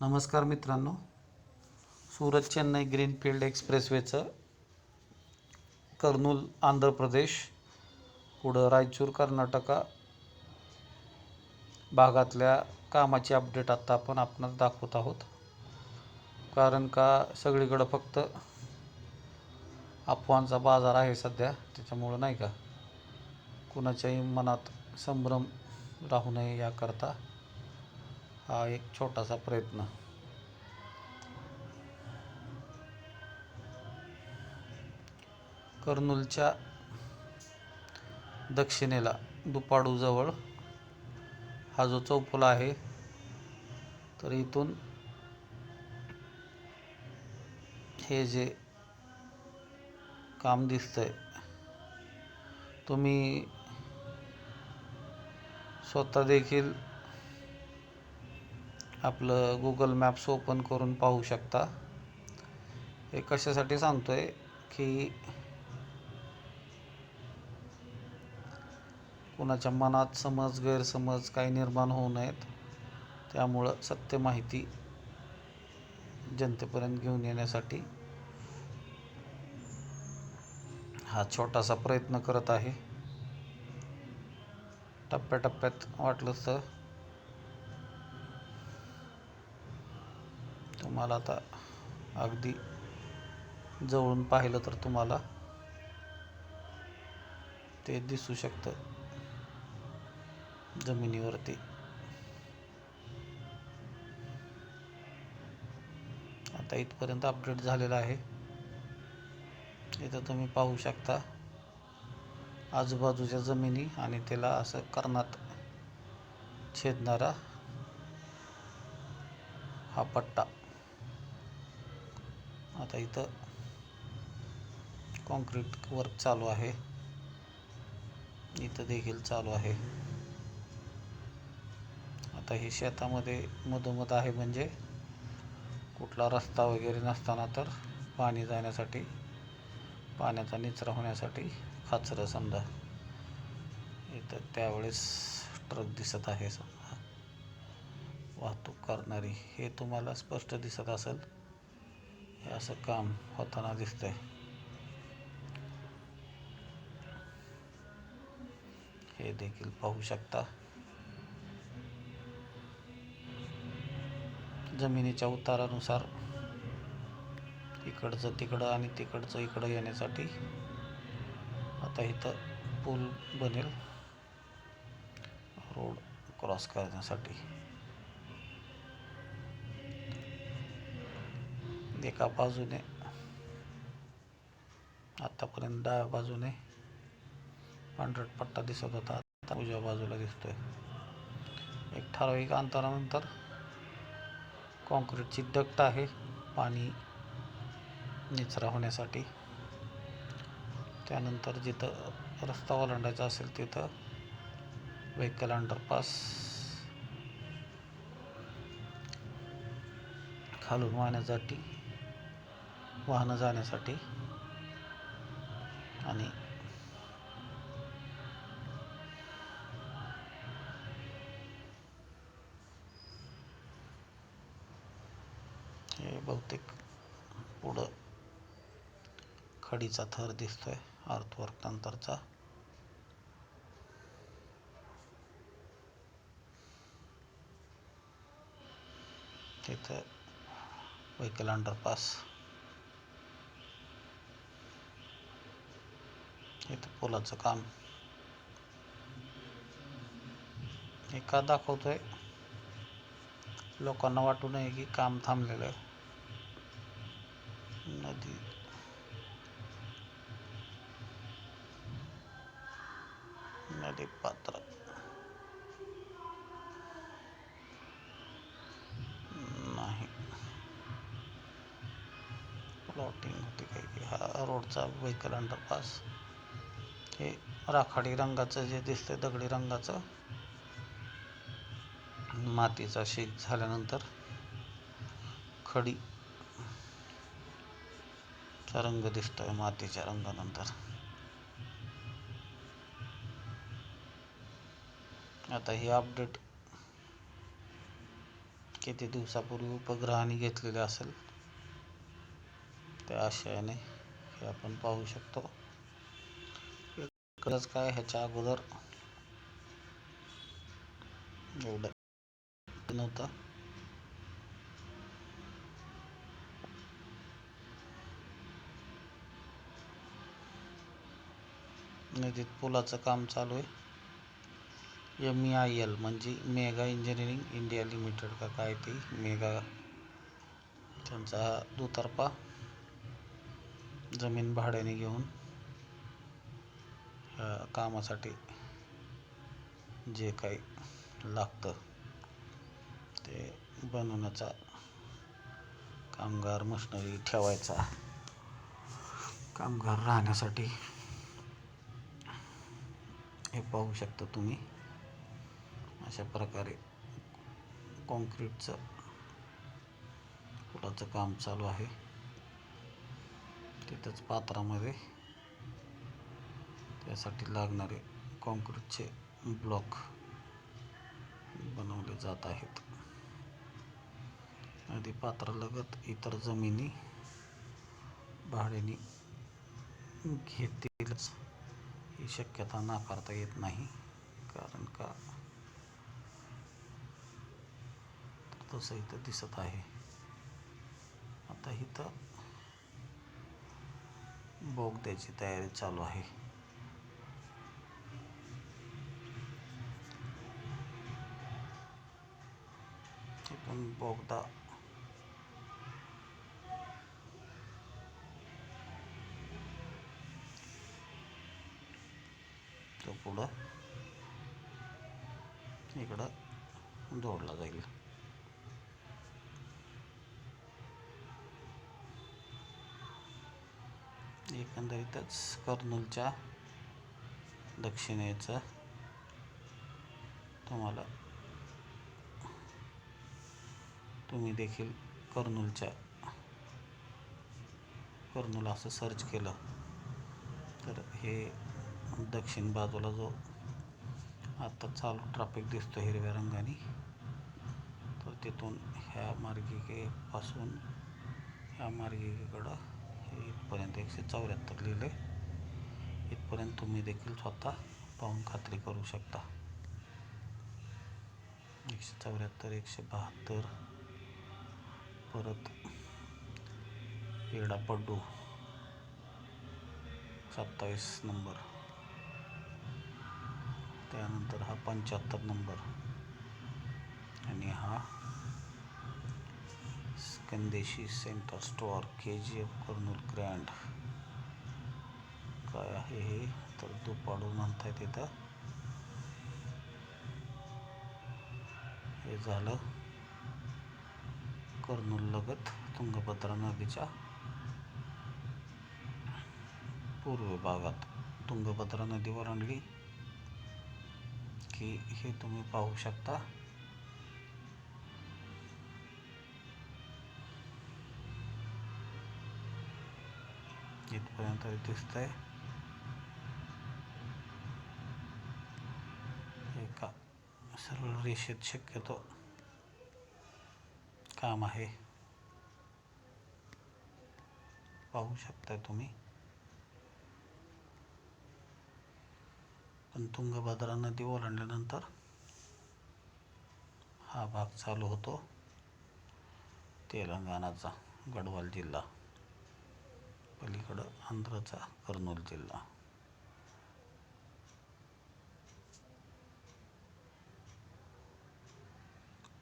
नमस्कार मित्रांनो. सुरत चेन्नई ग्रीनफील्ड एक्सप्रेसवेचं कर्नूल आंध्र प्रदेश पुढं रायचूर कर्नाटका भागातल्या कामाची अपडेट आत्ता आपण आपणास दाखवत आहोत. कारण का सगळीकडं फक्त अफवांचा बाजार आहे सध्या त्याच्यामुळं नाही का? कुणाच्याही मनात संभ्रम राहू नये याकरता. हा एक छोटासा प्रयत्न. कर्नूलच्या दक्षिणेला दुपाडूजवळ हा जो चौफुला आहे तर इथून हे जे काम दिसतंय तुम्ही स्वतः देखील आपलं गुगल मॅप्स ओपन करून पाहू शकता. हे कशासाठी सांगतो आहे की कुणाच्या मनात समज गैरसमज काही निर्माण होऊ नयेत त्यामुळं सत्य माहिती जनतेपर्यंत घेऊन येण्यासाठी हा छोटासा प्रयत्न करत आहे. टप्प्याटप्प्यात वाटलंच तर तुम्हाला आता अगदी जवळून पाहिलं तर तुम्हाला ते दिसू शकतं जमिनीवरती. आता इथपर्यंत अपडेट झालेलं आहे. इथं तुम्ही पाहू शकता आजूबाजूच्या जमिनी आणि त्याला असं कर्णात छेदणारा हा पट्टा. आता इथं कॉन्क्रीट वर्क चालू आहे. इथं देखील चालू आहे. आता हे शेतामध्ये मधोमध आहे म्हणजे कुठला रस्ता वगैरे नसताना तर पाणी जाण्यासाठी पाण्याचा निचरा होण्यासाठी खाचरं समजा इथं त्यावेळेस ट्रक दिसत आहे समजा. वाहतूक करणारी हे तुम्हाला स्पष्ट दिसत असेल. हे असं काम होताना दिसतंय. हे देखील पाहू शकता. जमिनीच्या उतारानुसार इकडचं तिकडं आणि तिकडचं इकडं येण्यासाठी आता इथं पूल बनेल. रोड क्रॉस करण्यासाठी. एका बाजूने आतापर्यंत डाव्या बाजूने पांढरट पट्टा दिसत होता. आता उजव्या बाजूला दिसतोय. एक ठराविक अंतरानंतर कॉन्क्रीटची डक्ट आहे. पाणी निचरा होण्यासाठी. त्यानंतर जिथं रस्ता ओलांडायचा असेल तिथं व्हेकल अंडरपास खालून वाहण्यासाठी वाहनं जाण्यासाठी. आणि हे बहुतेक पुढं खडीचा थर दिसतोय अर्थवर्क नंतरचा. तिथं व्हेकल अंडरपास इथं पुलाचं काम. हे का दाखवतोय. लोकांना वाटू नये की काम थांबलेलं आहे. नदी. नदी पात्र नाही. प्लॉटिंग होती काही. हा रोडचा व्हेकल अंडरपास हे राखाडी रंगाचं जे दिसतंय दगडी रंगाचं मातीचा शेक झाल्यानंतर खडी चा रंग दिसतोय मातीच्या रंगानंतर. आता ही अपडेट किती दिवसापूर्वी उपग्रहाने घेतलेले असेल त्या आशयाने हे आपण पाहू शकतो. खरंच काय ह्याच्या अगोदर एवढं नव्हतं. नदीत पुलाचं काम चालू आहे. एम ई आय एल म्हणजे मेगा इंजिनिअरिंग इंडिया लिमिटेड का काय ती मेगा त्यांचा हा दुतर्फा जमीन भाड्याने घेऊन कामासाठी जे काही लागतं ते बनवण्याचा कामगार मशनरी ठेवायचा. कामगार राहण्यासाठी हे पाहू शकता तुम्ही. अशा प्रकारे कॉन्क्रीटचं पुलाचं काम चालू आहे. तिथंच पात्रामध्ये त्यासाठी लागणारे कॉन्क्रीटचे ब्लॉक बनवले जात आहेत. नदी पात्रालगत इतर जमिनी भाड्याने घेतीलच. ही शक्यता नाकारता येत नाही कारण का? तसं इथं दिसत आहे. आता इथं बोगद्याची तयारी चालू आहे. पण बोगदा. तो पुढं. इकडं जोडला जाईल. एकंदरीतच कर्नूलच्या दक्षिणेचं तुम्हाला तुम्ही देखील कर्नूलच्या कर्नूल असं सर्च केलं. तर हे दक्षिण बाजूला जो आता चालू ट्रॅफिक दिसतो हिरव्या रंगाने तर तिथून ह्या मार्गिकेपासून ह्या मार्गिकेकडं हे इथपर्यंत एकशे चौऱ्याहत्तर लिहिले. इथपर्यंत तुम्ही देखील स्वतः पाहून खात्री करू शकता. एकशे चौऱ्याहत्तर एकशे बहात्तर परत येडापड्डू सत्तावीस नंबर. त्यानंतर हा पंच्याहत्तर नंबर. आणि हा स्कंदेशी centre store K G F Kurnool grand काय आहे हे? तर दुपाडू म्हणताय तिथं. हे झालं कर्नूल लगत तुंगभद्रा नदीच्या पूर्व भागात. तुंगभद्रा नदी ओलांडली की हे तुम्ही पाहू शकता. इथपर्यंत दिसतंय एका सरळ रेषेत शक्यतो काम आहे. पाहू शकता तुम्ही. पण तुंगभद्रा नदी ओलांडल्यानंतर हा भाग चालू होतो. तेलंगणाचा गडवाल जिल्हा. पलीकडं आंध्रचा कर्नूल जिल्हा.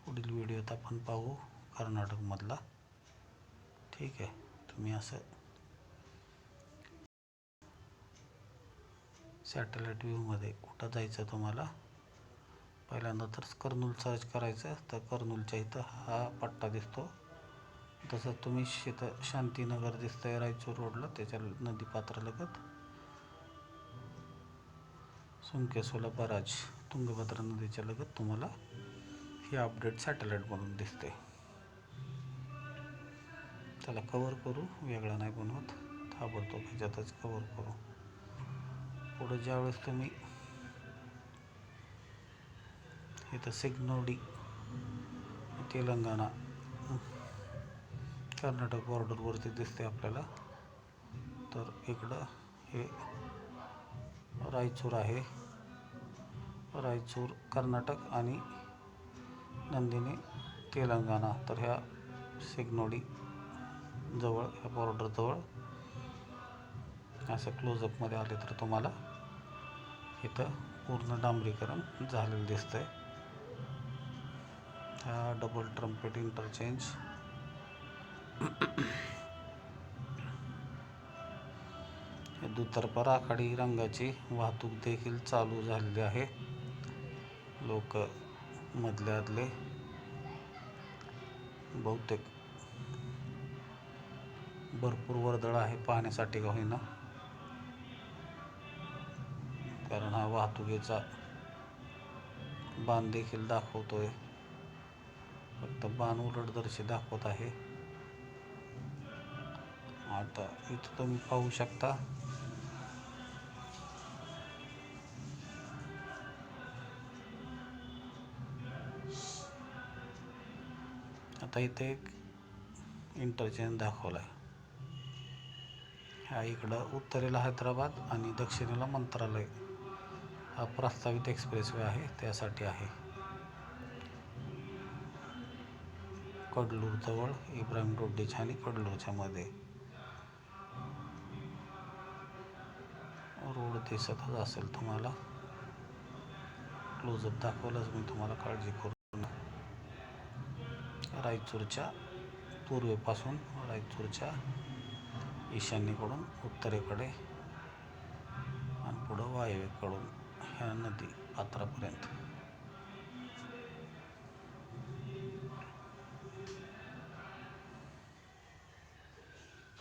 पुढील व्हिडिओत आपण पाहू. कर्नाटकमधला. ठीक आहे तुम्ही असं सॅटेलाईट व्ह्यूमध्ये कुठं जायचं तुम्हाला? पहिल्यांदा तर कर्नूल सर्च करायचं तर कर्नूलच्या इथं हा पट्टा दिसतो. तसं तुम्ही शेत शांतीनगर दिसतंय रायचूर रोडला त्याच्या नदीपात्रालगत सुंकेसोला बराज तुंगभद्रा नदीच्या लगत तुम्हाला हे अपडेट सॅटेलाईट म्हणून दिसते त्याला कवर करू वेगळा नाही बनवत. ताबडतोब ह्याच्यातच कवर करू. पुढं ज्यावेळेस तुम्ही इथं सिग्नोडी तेलंगणा कर्नाटक बॉर्डरवरती दिसते आपल्याला. तर इकडं हे रायचूर आहे. रायचूर कर्नाटक आणि नंदिनी तेलंगणा. तर ह्या सिग्नोडी जवळ ह्या बॉर्डरजवळ असं क्लोजअपमध्ये आले तर तुम्हाला इथं पूर्ण डांबरीकरण झालेलं दिसतंय. हा डबल ट्रम्पेट इंटरचेंज हे दुतर्फा राखाडी रंगाची वाहतूक देखील चालू झालेली आहे. लोक मधल्यातले बहुतेक भरपूर वर्दळ आहे पाहण्यासाठी का होईना कारण हा वाहतुकीचा बाण देखील दाखवतोय. फक्त बाण उलटदर्शी दाखवत आहे. आता इथं तुम्ही पाहू शकता. आता इथे एक इंटरचेंज दाखवला आहे ह्या इकडं उत्तरेला हैदराबाद आणि दक्षिणेला मंत्रालय. हा प्रस्तावित एक्सप्रेसवे आहे त्यासाठी आहे. कडलूरजवळ इब्राहिम रोड्डीच्या आणि कडलूरच्या मध्ये. रोड दिसतच असेल तुम्हाला. क्लोजअप दाखवलंच मी तुम्हाला काळजी करू रायचूरच्या पूर्वेपासून रायचूरच्या ईशान्येकडून उत्तरेकडे आणि पुढं वायव्येकडून ह्या नदी पात्रापर्यंत.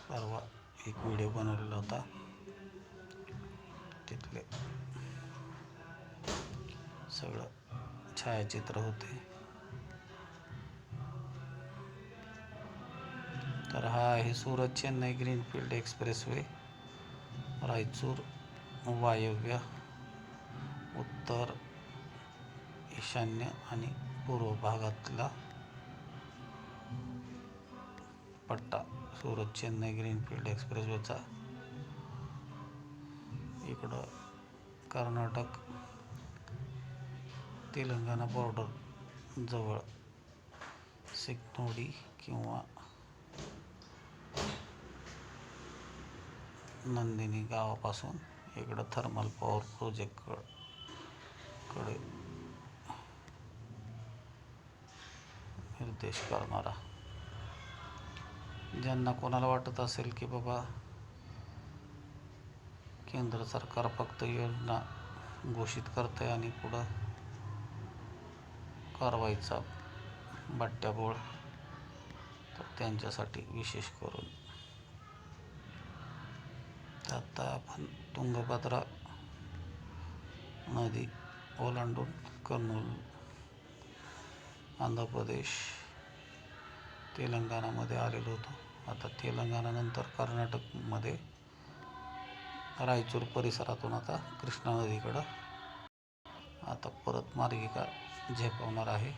परवा एक व्हिडिओ बनवलेला होता. तिथले सगळं छायाचित्र होते. तर हा आहे सुरत चेन्नई ग्रीनफील्ड एक्सप्रेसवे रायचूर वायव्य उत्तर ईशान्य आणि पूर्व भागातला पट्टा सुरत चेन्नई ग्रीनफील्ड एक्सप्रेसवेचा. इकडं कर्नाटक तेलंगणा बॉर्डर जवळ सिकनोडी किंवा नंदिनी गावापासून इकडं थर्मल पॉवर प्रोजेक्टकडे निर्देश करणारा. ज्यांना कोणाला वाटत असेल की बाबा केंद्र सरकार फक्त योजना घोषित करते आणि पुढं कारवाईचा बट्ट्याबोळ तर त्यांच्यासाठी विशेष करून आता आपण तुंगभद्रा नदी ओलांडून कर्नूल आंध्र प्रदेश तेलंगणामध्ये आलेलो होतो. आता तेलंगणानंतर कर्नाटकमध्ये रायचूर परिसरातून आता कृष्णा नदीकडं आता परत मार्गिका झेपवणार आहे.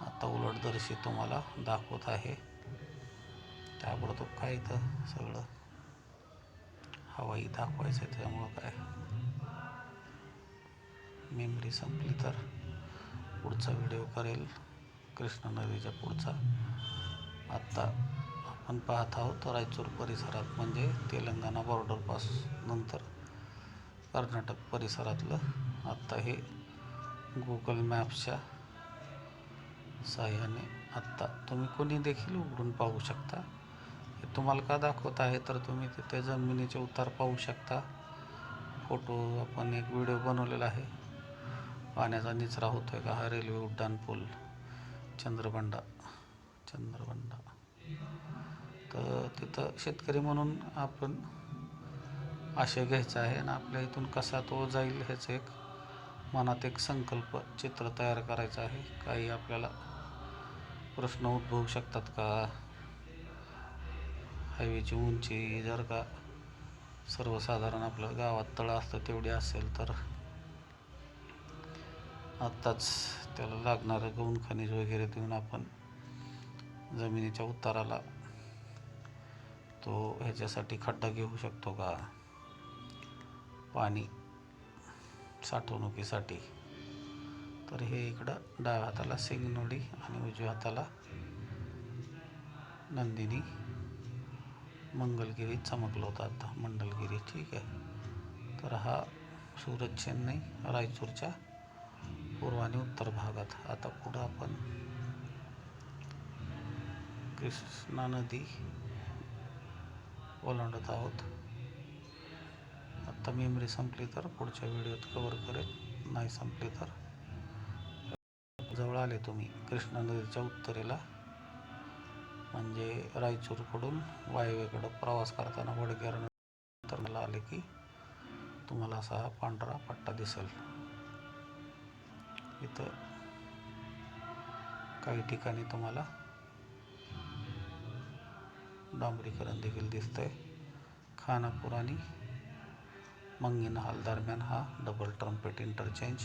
आता उलटदर्शी तुम्हाला दाखवत आहे. त्याबरोबर काय तर सगळं? हवाई दाखवायचं आहे त्यामुळं काय? मेमरी संपली तर पुढचा व्हिडिओ करेल. कृष्णा नदीच्या पुढचा. आत्ता आपण पाहत आहोत रायचूर परिसरात म्हणजे तेलंगणा बॉर्डरपास नंतर कर्नाटक परिसरातलं. आत्ता हे गुगल मॅप्सच्या साह्याने आत्ता तुम्ही कोणी देखील उघडून पाहू शकता. तुम्हाला का दाखवत आहे? तर तुम्ही तिथे जमिनीचे उतार पाहू शकता. फोटो आपण एक व्हिडिओ बनवलेला आहे. पाण्याचा निचरा होतोय का? हा रेल्वे उड्डाण पूल. चंद्रबंडा चंद्रबंडा तर तिथं शेतकरी म्हणून आपण आशय घ्यायचा आहे आणि आपल्या इथून कसा तो जाईल ह्याचं एक मनात एक संकल्प चित्र तयार करायचं आहे. काही आपल्याला प्रश्न उद्भवू शकतात का? हायवेची उंची जर का सर्वसाधारण आपलं गावात तळं असतं तेवढी असेल तर आत्ताच त्याला लागणारं गौण खनिज वगैरे देऊन आपण जमिनीच्या उताराला तो ह्याच्यासाठी खड्डा घेऊ शकतो का? पाणी साठवणुकीसाठी. तर हे इकडं डाव्या हाताला सिंगनोडी आणि उजव्या हाताला नंदिनी मंगलगिरी चमकलं होतं आता मंडलगिरी ठीक आहे. तर हा सूरज चेन्नई रायचूरच्या पूर्व आणि उत्तर भागात. आता पुढं आपण कृष्णा नदी ओलांडत आहोत. आत्ता मेमरी संपली तर पुढच्या व्हिडिओत कवर करेल. नाही संपली तर जवळ आले तुम्ही कृष्णा नदीच्या उत्तरेला. म्हणजे रायचूरकडून वायव्येकडं प्रवास करताना वडगेर आले की तुम्हाला असा पांढरा पट्टा दिसेल. इथं काही ठिकाणी तुम्हाला डांबरीकरण देखील दिसतंय. खानापूर आणि मंगीनहाल दरम्यान हा डबल ट्रम्पेट इंटरचेंज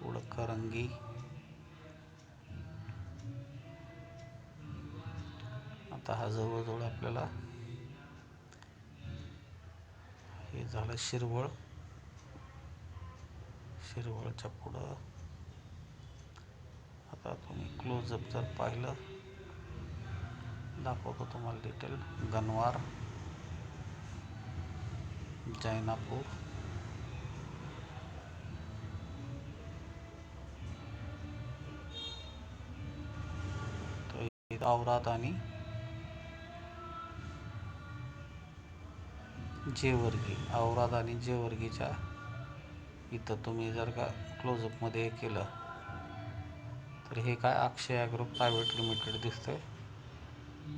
पुढं करंगी आता हा जवळजवळ आपल्याला हे झालं शिरवळ. शिरवळच्या पुढं आता तुम्ही क्लोजअप जर पाहिलं दाखवतो तुम्हाला डिटेल गनवार जैनापूर. तर आणि जेवर्गी औराद आणि जेवर्गीच्या इथं तुम्ही जर का क्लोजअपमध्ये हे केलं तर हे काय अक्षय ग्रुप प्रायव्हेट लिमिटेड दिसतंय.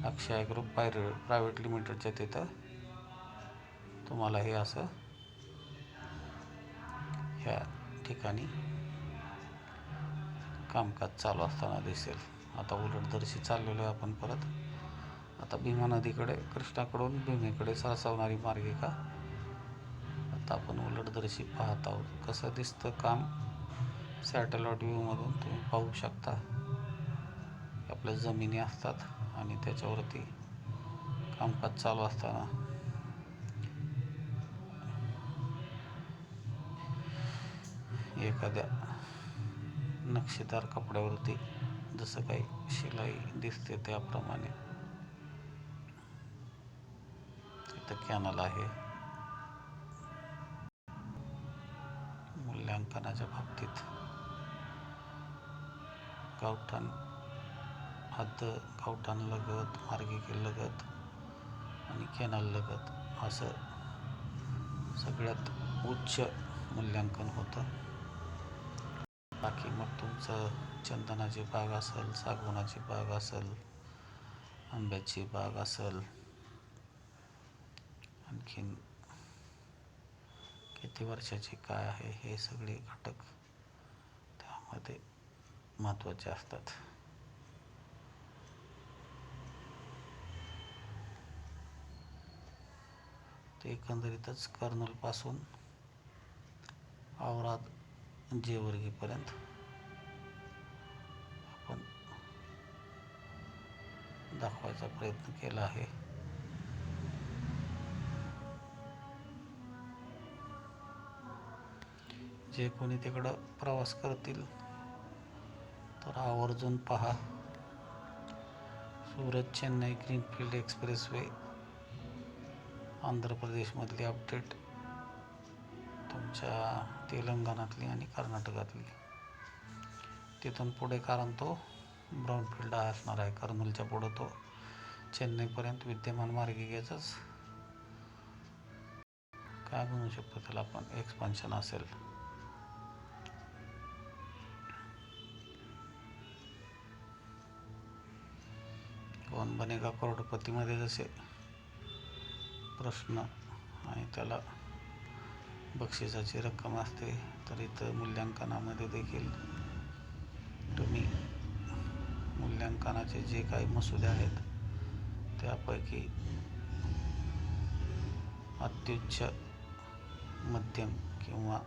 अक्षय ग्रुप प्रायव्हेट प्रायव्हेट लिमिटेडच्या तिथं तुम्हाला हे असं ह्या ठिकाणी कामकाज चालू असताना दिसेल. आता उलटदर्शी चाललेलो आहे आपण परत. आता भीमा नदीकडे कृष्णाकडून भीमेकडे सरसावणारी मार्गिका आता आपण उलटदर्शी पाहत आहोत. कसं दिसतं काम? सॅटेलाइट व्ह्यूमधून तुम्ही पाहू शकता. आपल्या जमिनी असतात आणि त्याच्यावरती कामकाज चालू असताना. एखाद्या नक्षीदार कपड्यावरती जसं काही शिलाई दिसते त्याप्रमाणे. इथं कॅनल आहे मूल्यांकनाच्या बाबतीत गावठाण हद्द गावठाण लगत मार्गिके लगत आणि कॅनल लगत असं सगळ्यात उच्च मूल्यांकन होतं. बाकी मग तुमचं चंदनाची बाग असेल सागवणाची बाग असेल आंब्याची बाग असेल आणखीन किती वर्षाची काय आहे हे सगळे घटक त्यामध्ये महत्त्वाचे असतात. ते एकंदरीतच कर्नलपासून औराद जेवर्गीपर्यंत आपण दाखवायचा प्रयत्न केला आहे. जे कोणी तिकडं प्रवास करतील तर आवर्जून पहा. सुरत चेन्नई ग्रीनफील्ड एक्सप्रेसवे आंध्र प्रदेशमधली अपडेट तुमच्या तेलंगणातली आणि कर्नाटकातली. तिथून पुढे कारण तो ब्राऊनफील्ड असणार आहे कर्नूलच्या पुढं तो. चेन्नईपर्यंत विद्यमान मार्गिकेचंच काय म्हणू शकतो त्याला आपण? एक्सपान्शन असेल. कौन बनेगा करोडपतीमध्ये जसे प्रश्न आणि त्याला बक्षिसाची रक्कम असते तर इथं मूल्यांकनामध्ये देखील तुम्ही मूल्यांकनाचे जे काही मसुदे आहेत त्यापैकी अत्युच्च मध्यम किंवा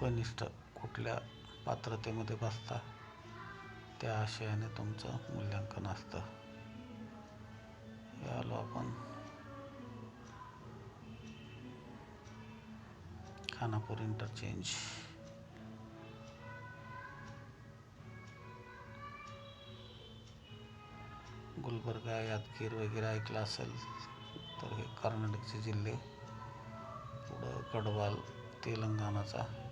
कनिष्ठ कुठल्या पात्रतेमध्ये बसता? त्या आशयाने तुमचं मूल्यांकन असतं. हे आलो आपण खानापूर इंटरचेंज. गुलबर्गा यादगीर वगैरे ऐकलं असेल तर हे कर्नाटकचे जिल्हे. पुढं गडवाल तेलंगणाचा.